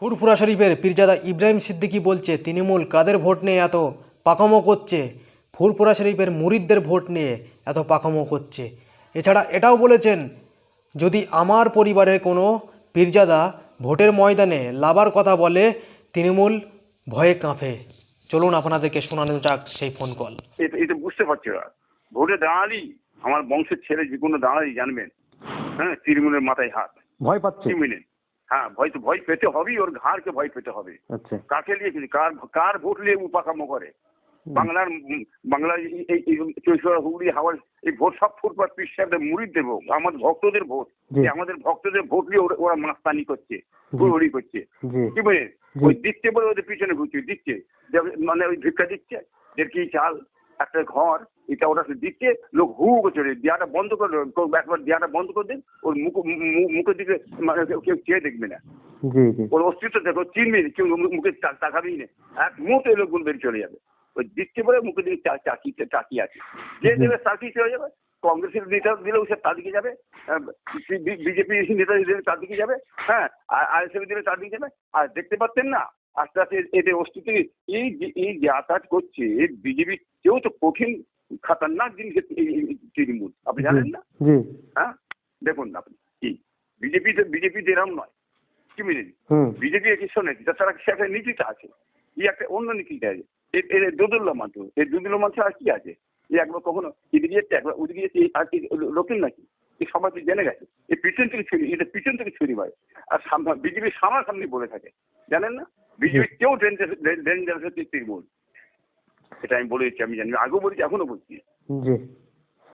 ফুরফুরা শরীফের পীরজাদা ইব্রাহিম সিদ্দিকী বলছে তৃণমূল কাদের ভোট নিয়ে এত পাকামো করছে? ফুরফুরা শরীফের মুরিদদের ভোট নিয়ে এত পাকামো করছে। এছাড়া এটাও বলেছেন যদি আমার পরিবারের কোনো পীরজাদা ভোটের ময়দানে লাবার কথা বলে তৃণমূল ভয়ে কাঁপে। চলুন আপনাদেরকে শোনানো যাক সেই ফোন কল। এটা বুঝতে পারছি ভোটে দাঁড়ালেই আমার বংশের ছেলে যে কোনো দাঁড়ালেই জানবেন। হ্যাঁ তৃণমূলের মাথায় হাত। ভয় পাচ্ছে। মিনিট। হ্যাঁ ভয় তো ভয় পেতে হবেই ওর ঘাড়কে ভয় পেতে হবে। আচ্ছা। কাকে নিয়ে কিছু কার কার ভোট নিয়ে উপাকামো করে? বাংলার বাংলার চৈশোরা হুগলি হাওয়ার এই ভোট সব ফুটপাত পিস সাহেবদের মুড়ির দেবো আমাদের ভক্তদের ভোট। আমাদের ভক্তদের ভোট নিয়ে ওরা- মাস্তানি করছে হুড়ি করছে। কি বলে? ওই দিচ্ছে বলে ওদের পিছনে ঘুরছে দিচ্ছে। মানে ওই ভিক্ষা দিচ্ছে দেড় কি চাল একটা ঘর এটা ওরা দিচ্ছে লোক হু করে চলে দেয়াটা বন্ধ করে। একবার দেয়াটা বন্ধ করে দিন ওর মুখ মুখের দিকে মানে কেউ- চেয়ে দেখবে না। ওর অস্তিত্ব দেখো চিনবে কেউ মুখে তাকাবেই না। এক মুহূর্তে লোকগুলো বেরিয়ে চলে যাবে। ওই দিচ্ছে বলে মুখের দিকে চাকি চাকি আছে। যে দেবে চাকি চলে যাবে। কংগ্রেসের নেতা দিলেও সে তার দিকে যাবে। বিজেপি নেতা দিলে তার দিকে যাবে। হ্যাঁ আর আইএসএফ দিলে তার দিকে যাবে। আর দেখতে পাচ্ছেন না আস্তে আস্তে এদের অস্তিত্ব এই এই যে আঘাত করছে বিজেপি কেউ তো কঠিন খাতারনাক জিনিস তৃণমূল আপনি জানেন না? হ্যাঁ? দেখুন না আপনি কি? বিজেপি তো বিজেপি এরম নয়। কি হুম। বিজেপি একই শোনে তাছাড়া সে একটা নীতিটা আছে। এই একটা অন্য নীতিটা আছে। এ- এর দোদুল্য মাত্র এই দোদুল্য মাত্র আর কি আছে? এই একবার কখনো এদিকে যাচ্ছে একবার ওদিকে যাচ্ছে আর কি লোকের নাকি? এই সবাই তো জেনে গেছে। এই পিছন থেকে ছড়ি এটা পিছন থেকে ছড়ি হয় আর বিজেপি সামনাসামনি বলে থাকে। জানেন না? বিজেপি কেউ ডেঞ্জারাস হচ্ছে তৃণমূল সেটা আমি বলে দিচ্ছি আমি জানি আগেও বলেছি এখনও বলছি।